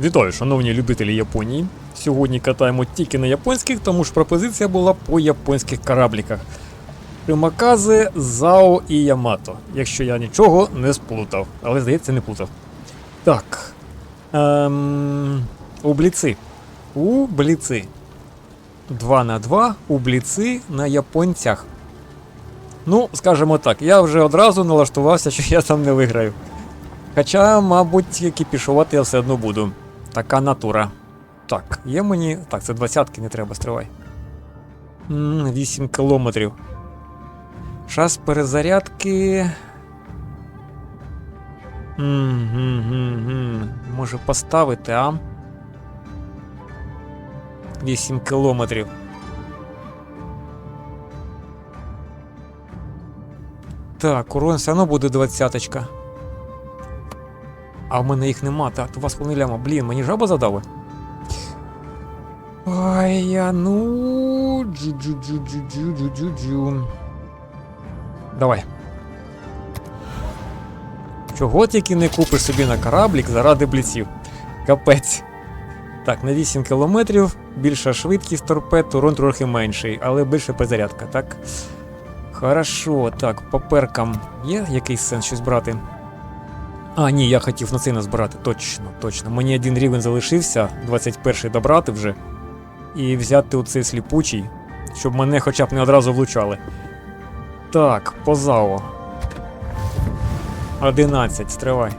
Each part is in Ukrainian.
Вітаю, шановні любителі Японії. Сьогодні катаємо тільки на японських, тому ж пропозиція була по японських корабліках. Примакази, Зао і Ямато, якщо я нічого не сплутав. Але здається, не плутав. Так. Ем, убліци. Убліци. 2 на 2 убліци на японцях. Ну, скажімо так, я вже одразу налаштувався, що я там не виграю. Хоча, мабуть, кіпішувати я все одно буду. Така натура. Так, є мені. Так, це двадцятки не треба, стривай. М, 8 кілометрів. Час перезарядки. М-м-м-м. Може поставити, а? 8 кілометрів. Так, урон все одно буде двадцяточка. А в мене їх нема, так, то вас ляма. Блін, мені жаба задали. Ой, я ну. Джу-джу-джу-джу-джу-джу-джу. Давай. Чого тільки не купиш собі на кораблік заради бліців? Капець. Так, на 8 кілометрів, більша швидкість торпед, урон трохи менший, але більше перезарядка, так? Хорошо, так, по перкам є якийсь сенс щось брати? А, ні, я хотів на цей назбирати. Точно, точно. Мені один рівень залишився, 21-й добрати вже. І взяти оцей сліпучий, щоб мене хоча б не одразу влучали. Так, позао. 11, стривай.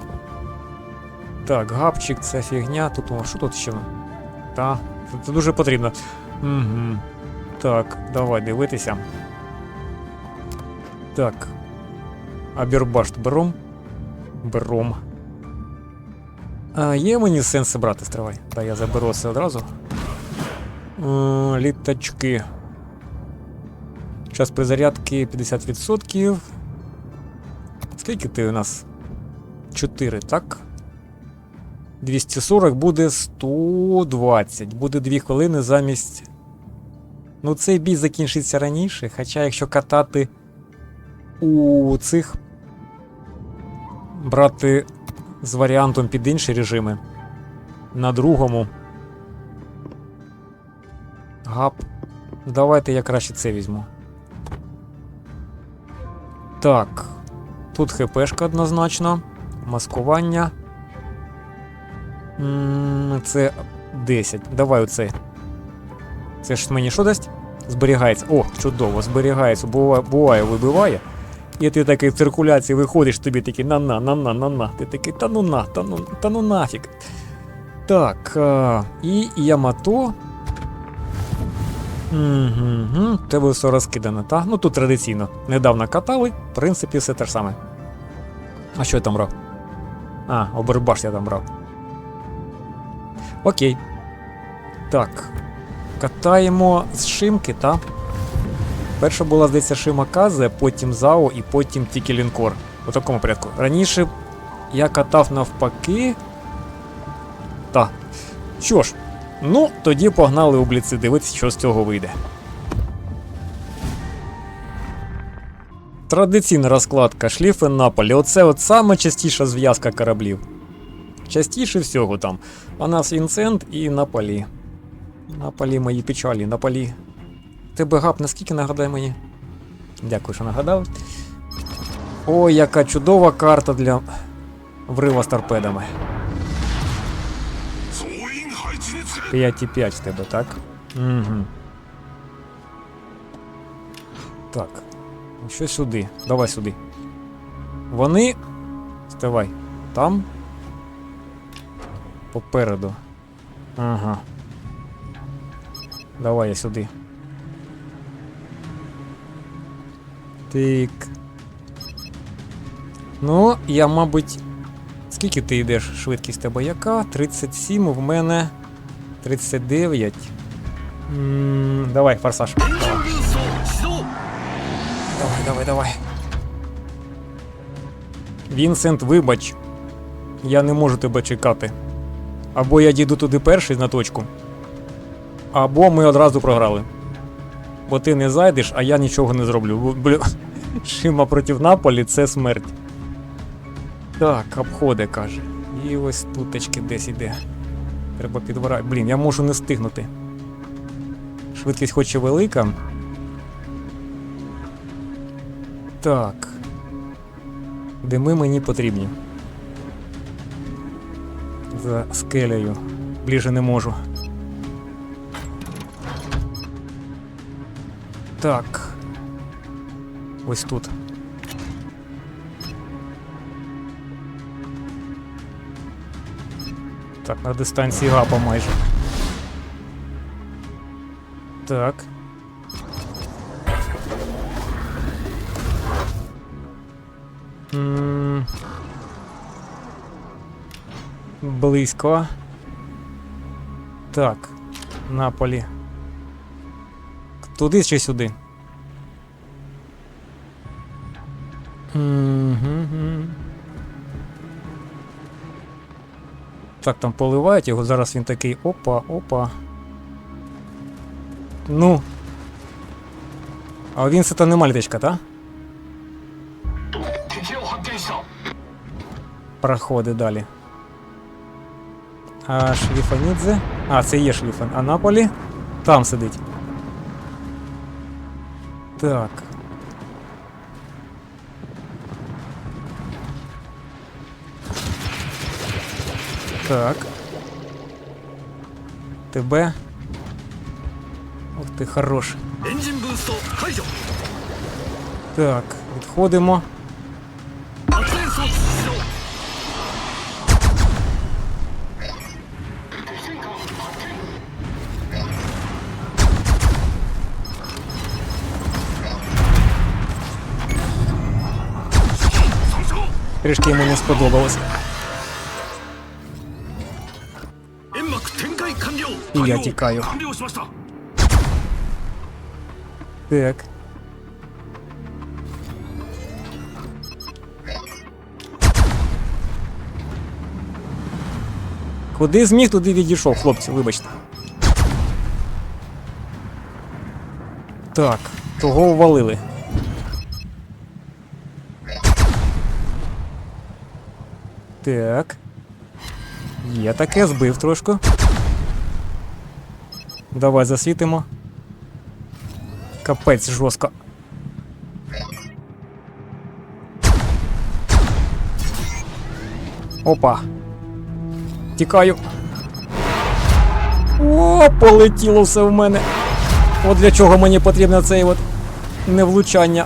Так, гапчик, це фігня. Тут о, що тут ще? Та, це, дуже потрібно. Угу. Так, давай дивитися. Так. Абербашт бером. Бером. А є мені сенс брати, стривай. Та я заберу це одразу. Е, літачки. Час призарядки 50%. Скільки ти у нас? 4, так? 240 буде 120. Буде 2 хвилини замість. Ну, цей бій закінчиться раніше. Хоча, якщо катати у цих брати з варіантом під інші режими. На другому. Гап. Давайте я краще це візьму. Так. Тут ХПшка однозначно. Маскування. Це 10. Давай оцей. Це ж мені що дасть? Зберігається. О, чудово, зберігається. Буває, буває вибиває. І ти такий в циркуляції виходиш, тобі такий на-на, на-на, на-на. Ти такий та ну на, та ну, та ну нафіг. Так. А, і Ямато. Угу, тебе все розкидано, так? Ну тут традиційно. Недавно катали, в принципі, все те ж саме. А що я там брав? А, обербаш я там брав. Окей. Так. Катаємо з шимки, так? Перша була, здається, Шима Казе, потім Зао і потім тільки лінкор. У такому порядку. Раніше я катав навпаки. Та. Що ж, ну, тоді погнали у бліци дивитися, що з цього вийде. Традиційна розкладка шліфи Наполі. Оце от саме частіша зв'язка кораблів. Частіше всього там. У нас Вінсент і Наполі. Наполі мої печалі, Наполі. Ти Тебе гап, наскільки нагадай мені? Дякую, що нагадав. Ой, яка чудова карта для врива з торпедами. 5,5 в тебе, так? Угу. Так. Що сюди? Давай сюди. Вони. Ставай. Там. Попереду. Ага. Давай я сюди. Так. Ну, я, мабуть. Скільки ти йдеш? Швидкість тебе яка? 37, в мене 39. м давай, форсаж. Давай. Давай, давай, давай. Вінсент, вибач. Я не можу тебе чекати. Або я дійду туди перший на точку. Або ми одразу програли. Бо ти не зайдеш, а я нічого не зроблю. Блю. Шима проти Наполі це смерть. Так, обходи, каже. І ось тутечки десь іде. Треба підбирати. Блін, я можу не встигнути. Швидкість хоч і велика. Так. Дими мені потрібні. За скелею. Ближе не можу. Так. Ось тут. Так, на дистанції гапа майже. Так. М, Близько. Так. Наполі. Туди чи сюди? Так, там поливають його, зараз він такий опа, опа. Ну. А він це то не мальтичка, та? Проходить далі. А Шліфанідзе. А, це є шліфан. А Наполі там сидить. Так. Так. ТБ. Ух ты хорош. Так, відходимо. Решки ему не сподобалось. І я тікаю. Так. Куди зміг, туди відійшов, хлопці, вибачте. Так, того увалили. Так. Є таке, збив трошки. Давай засвітимо. Капець жорстко. Опа. Тікаю. О, полетіло все в мене. От для чого мені потрібно цей от невлучання.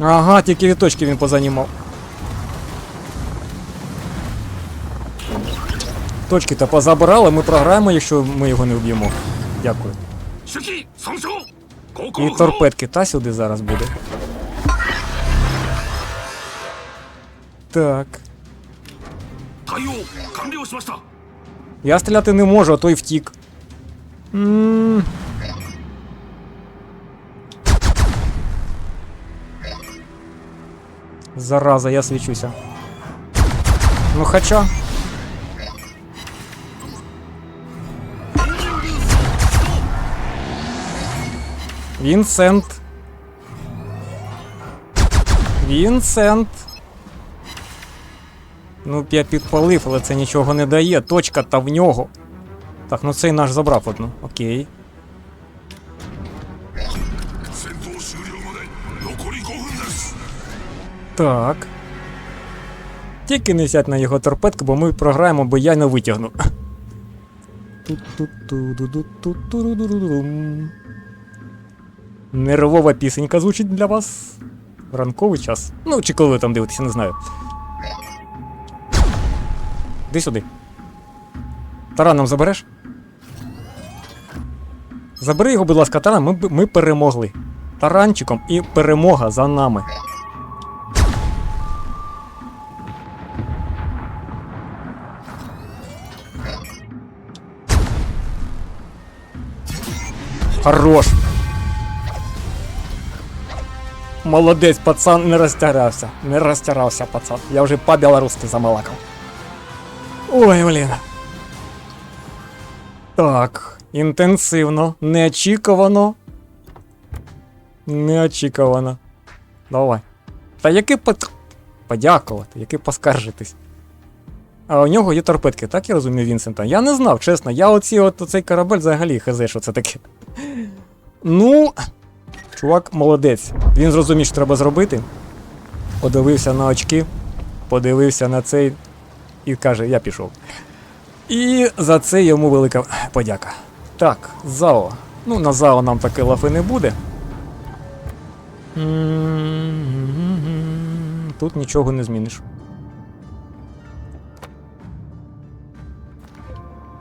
Ага, тільки віточки він позанімав. точки та позабрали, ми програємо, якщо ми його не вб'ємо. Дякую. І торпедки та сюди зараз буде. Так. Я стріляти не можу, а той втік. М. Зараза, я свічуся. Ну хоча. Вінсент. Вінсент. Ну, я підпалив, але це нічого не дає. Точка та в нього. Так, ну цей наш забрав одну. Окей. Так. Тільки не сядь на його торпедку, бо ми програємо, бо я не витягну. Тут-тут-ту-ду-ду-ту-ту-ру-ру-рум. Нервова пісенька звучить для вас. Ранковий час. Ну, чи коли ви там дивитеся, не знаю. Іди сюди. Тараном забереш? Забери його, будь ласка, таран, ми, ми перемогли. Таранчиком і перемога за нами. Хорош. Молодець, пацан не розтярався. Не розтярався, пацан. Я вже по-білоруски замалакав. Ой, блін. Так, інтенсивно, неочікувано. Неочікувано. Давай. Та яке под... подякувати, яке поскаржитись. А у нього є торпедки, так я розумію, Вінсента? Я не знав, чесно. Я оці, от цей корабель взагалі хз, що це таке. Ну, чувак молодець. Він зрозумів, що треба зробити. Подивився на очки, подивився на цей і каже, я пішов. І за це йому велика подяка. Так, ЗАО. Ну, на ЗАО нам таки лафи не буде. Тут нічого не зміниш.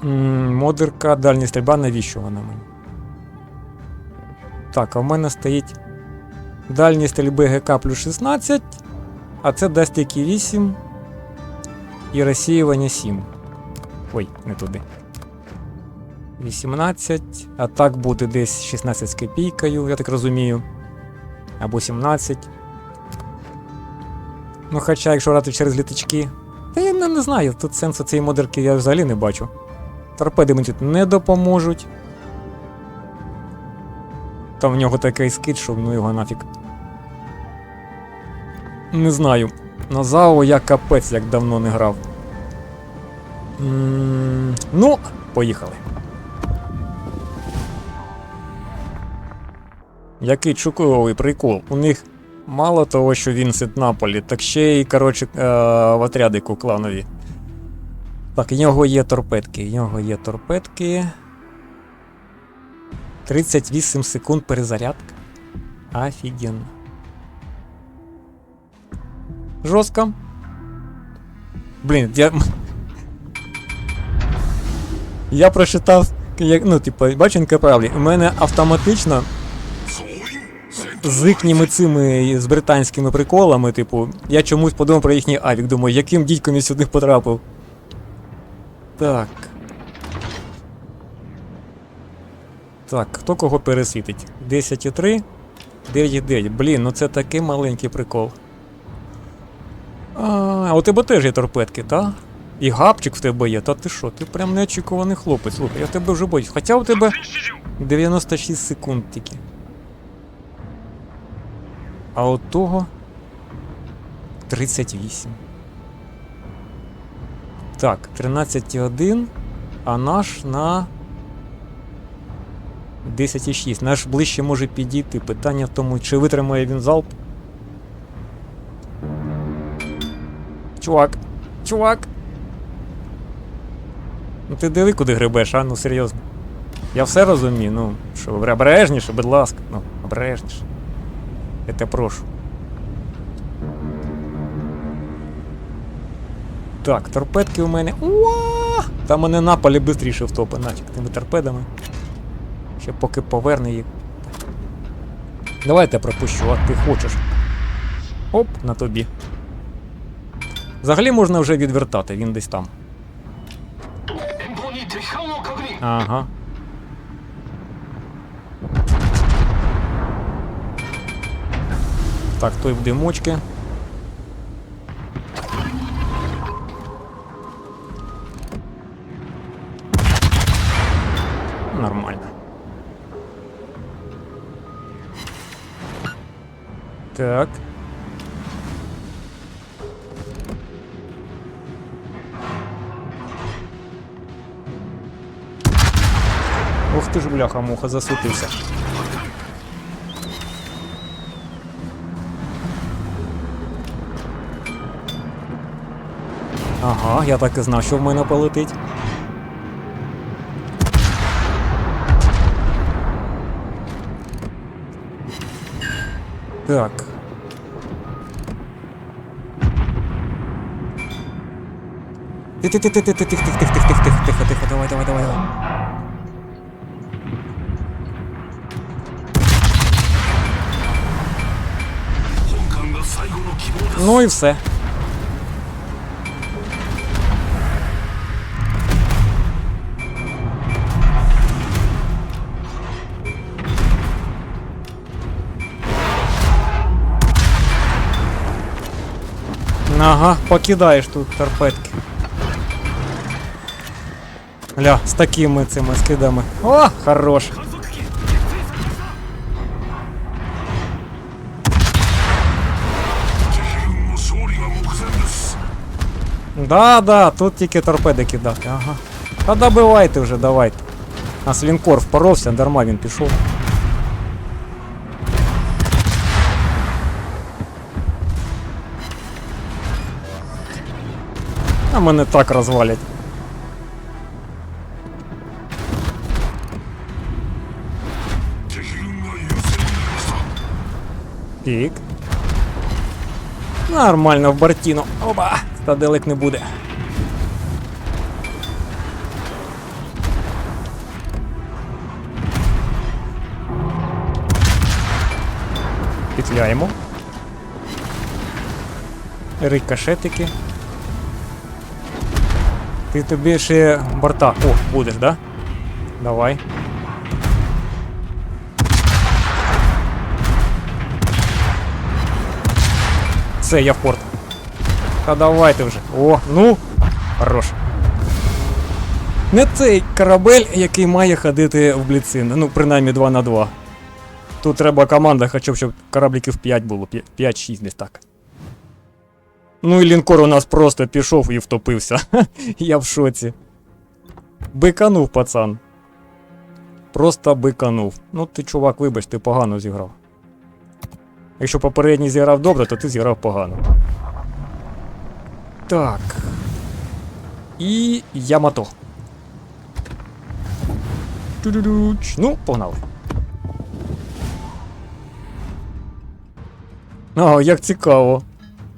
Модерка, дальня стрільба, навіщо вона мені? Так, а в мене стоїть дальні стрільби ГК плюс 16, а це дасть тільки 8 і розсіювання 7. Ой, не туди. 18, а так буде десь 16 з копійкою, я так розумію. Або 17. Ну, хоча, якщо грати через літачки. Та я не, не знаю, тут сенсу цієї модерки я взагалі не бачу. Торпеди мені тут не допоможуть. Там в нього такий скид, що ну його нафіг. Не знаю. На ЗАО я капець як давно не грав. М, Ну, поїхали. Який чуковий прикол. У них мало того, що Вінсент Наполі, так ще й, коротше, е, в отрядику кланові. Так, в нього є торпедки. В нього є торпедки. 38 секунд перезарядка. Офігенно. Жорстко. Блін, я. Я прочитав, ну, типу, баченка правлі. У мене автоматично з їхніми цими з британськими приколами, типу, я чомусь подумав про їхній авік. Думаю, яким дідьком я сюди потрапив. Так. Так, хто кого пересвітить? 10,3, 9,9. Блін, ну це такий маленький прикол. А, у тебе теж є торпедки, так? І гапчик в тебе є, та ти що? Ти прям неочікуваний хлопець. Слухай, я тебе вже боюсь. Хоча у тебе 96 секунд тільки. А от того 38. Так, 13,1, а наш на 10,6. Наш ближче може підійти. Питання в тому, чи витримає він залп. Чувак, чувак. Ну ти диви, куди грибеш, а? Ну серйозно. Я все розумію, ну, що обережніше, будь ласка, ну, обережніше. Я тебе прошу. Так, торпедки у мене. Уа! Там мене напалі швидше втопи, нафіг тими торпедами. Ще поки поверне її. Давайте пропущу, а ти хочеш. Оп, на тобі. Взагалі можна вже відвертати, він десь там. Ага. Так, той в димочки. Так. Ух ти ж бляха муха засвітився. Ага, я так і знав, що в мене полетить. Так. тихо, тихо, тихо, тихо, тихо, тихо, тихо, тихо, давай, давай, давай. Ну і все. Ага, покидаєш тут торпедки. Ля, з такими цими скидами. О, хорош. Да, да, тут тільки торпеди кидати, ага. Та добивайте вже, давайте. А свінкор впоровся, дарма він пішов. А мене так розвалять. Пік. Нормально в бортіну. Оба! Стаделик не буде. Петляємо. Рикошетики. Ти тобі ще борта. О, будеш, да? Давай. Все, я в порт. Та давайте вже. О, ну. Хорош. Не цей корабель, який має ходити в бліцин. Ну, принаймні 2 на 2. Тут треба команда, хоча щоб корабліків 5 було. 5-6 десь так. Ну і лінкор у нас просто пішов і втопився. Я в шоці. Биканув, пацан. Просто биканув. Ну ти, чувак, вибач, ти погано зіграв. Якщо попередній зіграв добре, то ти зіграв погано. Так. І Ямато. Ну, погнали. О, як цікаво.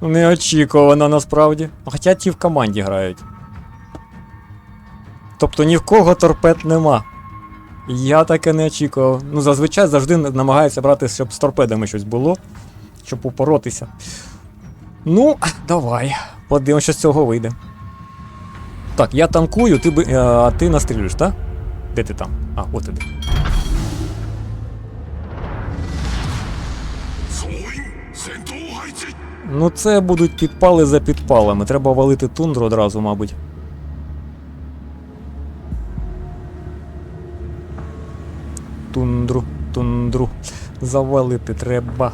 Неочікувано насправді. Хоча ті в команді грають. Тобто ні в кого торпед нема. Я таке не очікував. Ну, зазвичай завжди намагаються брати, щоб з торпедами щось було, щоб упоротися. Ну, давай. Подивимося, що з цього вийде. Так, я танкую, ти е, а ти настрілюєш, так? Де ти там? А, от іди. Ну, це будуть підпали за підпалами. Треба валити тундру одразу, мабуть. циліндру завалити треба.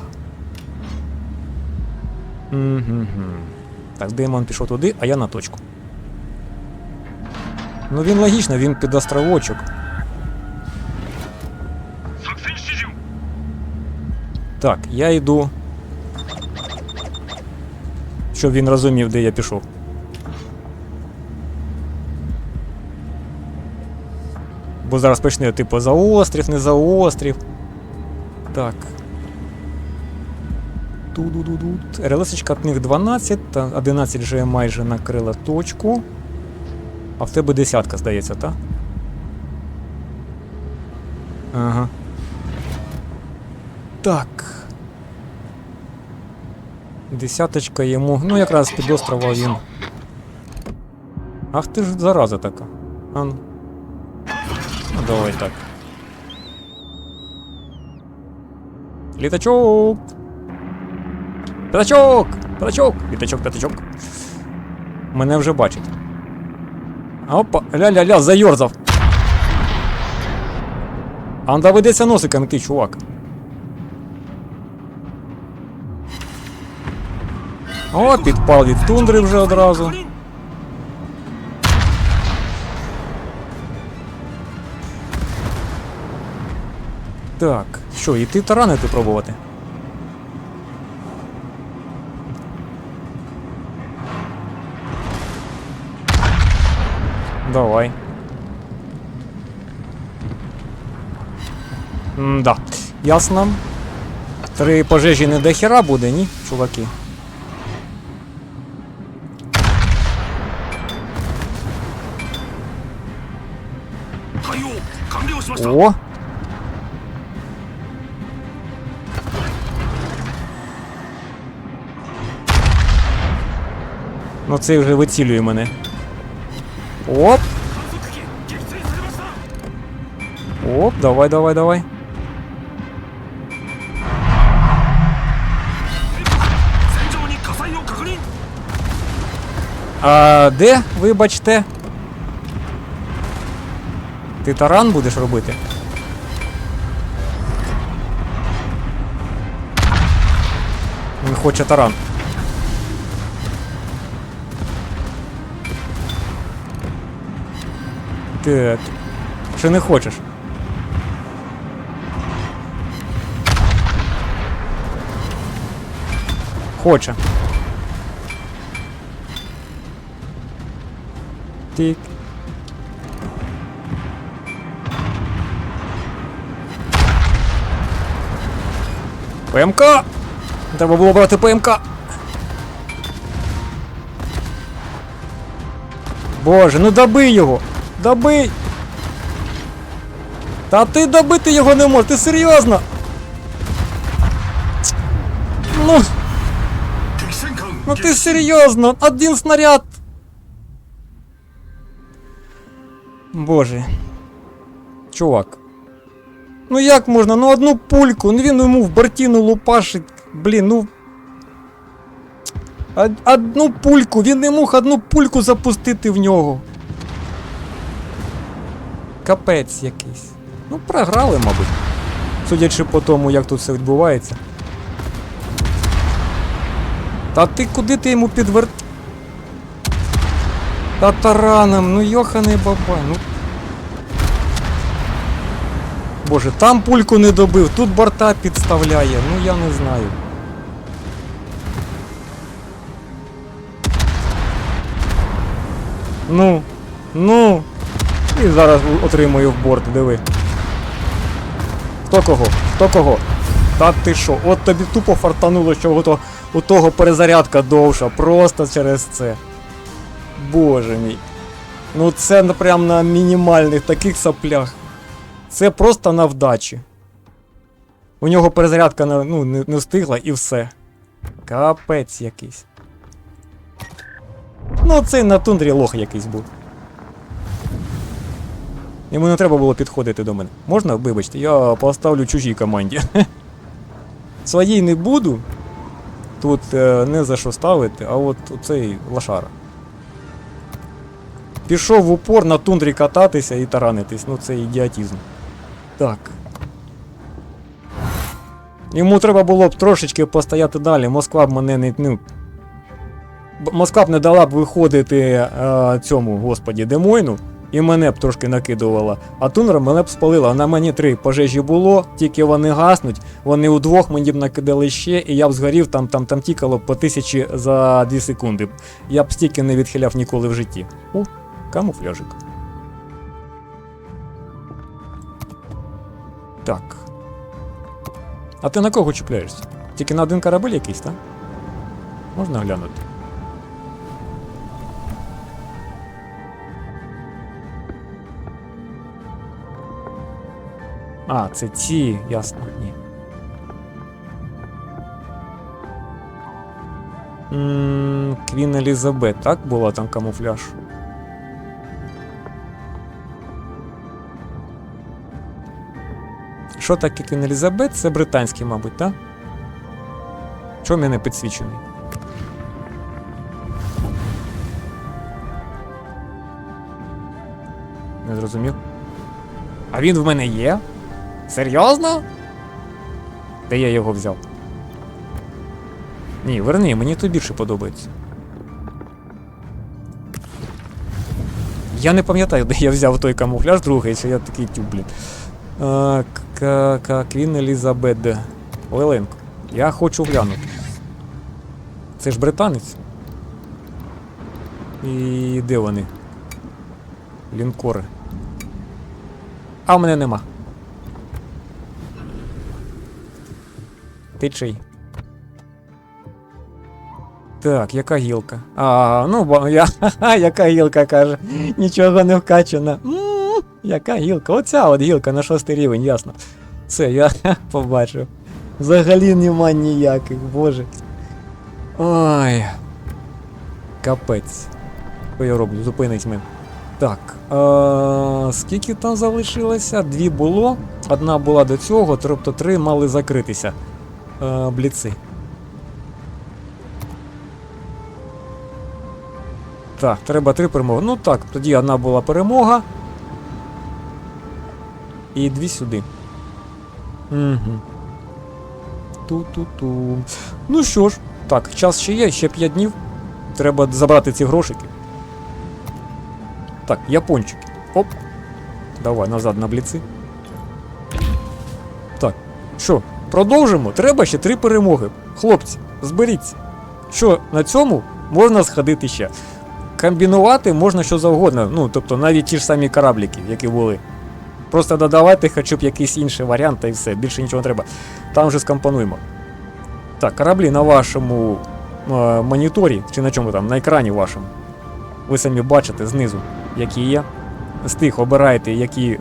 Угу. Так, Демон пішов туди, а я на точку. Ну він логічно, він під островочок. Так, я йду. Щоб він розумів, де я пішов. Бо зараз почне, типу, за острів, не за острів. Так. Ту-ду-ду-ду. РЛС в них 12, та 11 вже майже накрила точку. А в тебе десятка, здається, так? Ага. Так. Десяточка йому. Ну, якраз під острова він. Ах ти ж зараза така. А, ну. ну давай так. Літачок! П'ятачок! П'ятачок! Літачок, п'ятачок. Мене вже бачить. Опа, ля-ля-ля, зайорзав. А он доведеться носиком йти, чувак. О, підпал від тундри вже одразу. Так, що, іти таранити пробувати? Давай. М да. Ясно. Три пожежі не дохера буде, ні, чуваки. О! Ну цей вже вицілює мене. Оп! Оп, давай, давай, давай. А де, вибачте? Ти таран будеш робити? Не хоче таран. Так. Чи не хочеш? Хоче. Тик. ПМК! Треба було брати ПМК. Боже, ну добий його! Добий! Та ти добити його не можеш, ти серйозно! Ну Ну ти серйозно! Один снаряд! Боже. Чувак. Ну як можна? Ну одну пульку. Ну він йому в бортіну лупашить. Блін, ну. Одну пульку. Він не мог одну пульку запустити в нього. Капець якийсь. Ну, програли, мабуть. Судячи по тому, як тут все відбувається. Та ти куди ти йому підвер... Та тараном, ну йоханий бабай, ну. Боже, там пульку не добив, тут борта підставляє, ну я не знаю. Ну, ну. І зараз отримую в борт, диви. Хто кого? Хто кого? Та ти що? От тобі тупо фартануло, що у того, перезарядка довша, просто через це. Боже мій. Ну це прям на мінімальних таких соплях. Це просто на вдачі. У нього перезарядка ну, не, не встигла і все. Капець якийсь. Ну, цей на тундрі лох якийсь був. Йому не треба було підходити до мене. Можна, вибачте, я поставлю чужій команді. Своїй не буду. Тут е, не за що ставити, а от цей лошара. Пішов в упор на тундрі кататися і таранитись. Ну це ідіотізм. Так. Йому треба було б трошечки постояти далі. Москва б мене не. Ну, Москва б не дала б виходити е, цьому, господі, Демойну, і мене б трошки накидувала. А тундра мене б спалила. На мені три пожежі було, тільки вони гаснуть, вони удвох мені б накидали ще, і я б згорів, там, там, там тікало по тисячі за 2 секунди. Я б стільки не відхиляв ніколи в житті. У, камуфляжик. Так. А ти на кого чіпляєшся? Тільки на один корабель якийсь, так? Можна глянути? А, це ці, ясно, ні. Квін Елізабет, так була там камуфляж? Що таке Квін Елізабет? Це британський, мабуть, так? В мене підсвічений? Не зрозумів. А він в мене є? Серйозно? Де я його взяв? Ні, верни, мені то більше подобається. Я не пам'ятаю, де я взяв той камуфляж другий, що я такий тюб, блін. Квін Елізабет. Леленко. Я хочу глянути. Це ж британець. І де вони? Лінкори. А в мене нема. Ти чий? Так, яка гілка? А, ну я. Яка гілка каже. Нічого не вкачано. м яка гілка? Оця от гілка на шостий рівень, ясно. Все, я побачив. Взагалі нема ніяких, боже. Ой. Капець. Що я роблю? Зупинить мене. Так. Е- скільки там залишилося? Дві було. Одна була до цього, тобто три мали закритися. Е- бліци. Так, треба три перемоги. Ну так, тоді одна була перемога. І дві сюди. Угу. Ту-ту-ту. Ну що ж, так, час ще є, ще 5 днів. Треба забрати ці грошики. Так, япончики. Оп. Давай назад на бліци. Так, що, продовжимо? Треба ще три перемоги. Хлопці, зберіться. Що, на цьому можна сходити ще. Комбінувати можна що завгодно, ну, тобто навіть ті ж самі корабліки, які були. Просто додавайте хоча б якийсь інший варіант та і все, більше нічого не треба. Там вже скомпонуємо. Так, кораблі на вашому е, моніторі, чи на чому там, на екрані вашому. Ви самі бачите знизу, які є. З тих обираєте, які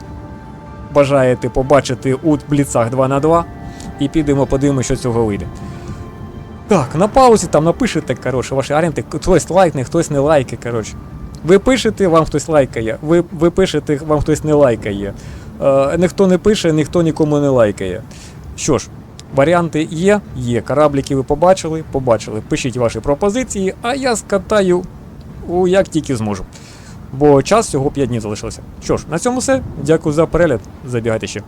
бажаєте побачити у бліцах 2 на 2 і підемо подивимося, що цього вийде. Так, на паузі там напишете, коротше, ваші аренти, хтось лайкне, хтось не лайкає, коротше. Ви пишете, вам хтось лайкає, ви, ви пишете, вам хтось не лайкає. Е, ніхто не пише, ніхто нікому не лайкає. Що ж, варіанти є, є. Корабліки ви побачили, побачили. Пишіть ваші пропозиції, а я скатаю як тільки зможу. Бо час всього 5 днів залишилося. Що ж, на цьому все. Дякую за перегляд. Забігайте ще.